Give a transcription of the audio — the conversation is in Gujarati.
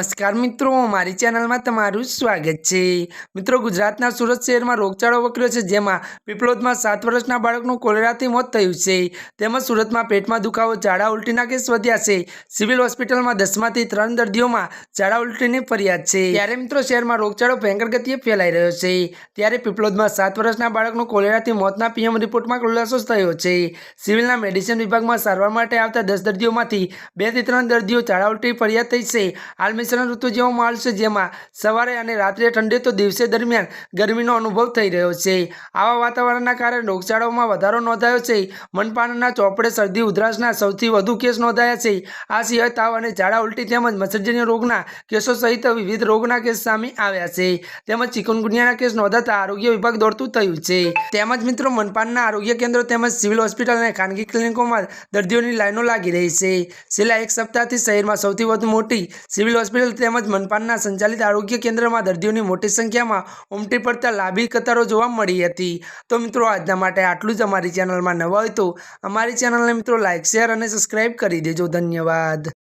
નમસ્કાર મિત્રો, મારી ચેનલમાં તમારું સ્વાગત છે. મિત્રો, ગુજરાતના સુરત શહેરમાં રોગચાળો વકર્યો છે, જેમાં પીપલોદમાં સાત વર્ષના બાળકનું કોલેરાથી મોત થયું છે. તેમજ સુરતમાં પેટમાં દુખાવો, ઝાડા ઉલટીના કેસ વધ્યા છે. સિવિલ હોસ્પિટલમાં દસમાંથી ત્રણ દર્દીઓમાં ઝાડા ઉલટીની ફરિયાદ છે. ત્યારે મિત્રો, શહેરમાં રોગચાળો ભયંકર ગતિએ ફેલાઈ રહ્યો છે. ત્યારે પીપલોદમાં સાત વર્ષના બાળકનું કોલેરાથી મોતના પીએમ રિપોર્ટમાં ખુલાસો થયો છે. સિવિલના મેડિસિન વિભાગમાં સારવાર માટે આવતા દસ દર્દીઓમાંથી બેથી ત્રણ દર્દીઓ ઝાડા ઉલટી ફરિયાદ થઈ છે. હાલ મિશ્રણ ઋતુ જેવો માહોલ છે, જેમાં સવારે અને રાત્રે ઠંડી તો દિવસે દરમિયાન ગરમીનો અનુભવ થઈ રહ્યો છે. આવા વાતાવરણના કારણે રોગચાળામાં વધારો નોંધાયો છે. મનપાનના ચોપડે શરદી, ઉધરાસના સૌથી વધુ કેસ નોંધાયા છે. આ સિવાય તાવ અને ઝાડા ઉલટી તેમજ મચ્છરજન્ય રોગના કેસો સહિત વિવિધ રોગના કેસ સામે આવ્યા છે. તેમજ ચિકનગુનિયાના કેસ નોંધાતા આરોગ્ય વિભાગ દોડતું થયું છે. તેમજ મિત્રો, મનપાનના આરોગ્ય કેન્દ્રો તેમજ સિવિલ હોસ્પિટલ અને ખાનગી ક્લિનિકોમાં દર્દીઓની લાઈનો લાગી રહી છે. છેલ્લા એક સપ્તાહથી શહેરમાં સૌથી વધુ મોટી સિવિલ હોસ્પિટલ તેમજ મનપાનના સંચાલિત આરોગ્ય કેન્દ્રમાં દર્દીઓની મોટી સંખ્યામાં ઉમટી પડતા લાંબી કતારો જોવા મળી હતી. તો મિત્રો, આજના માટે આટલું જ અમારી ચેનલમાં નવા હોય તો અમારી ચેનલને મિત્રો લાઇક શેર અને સબસ્ક્રાઈબ કરી દેજો. ધન્યવાદ.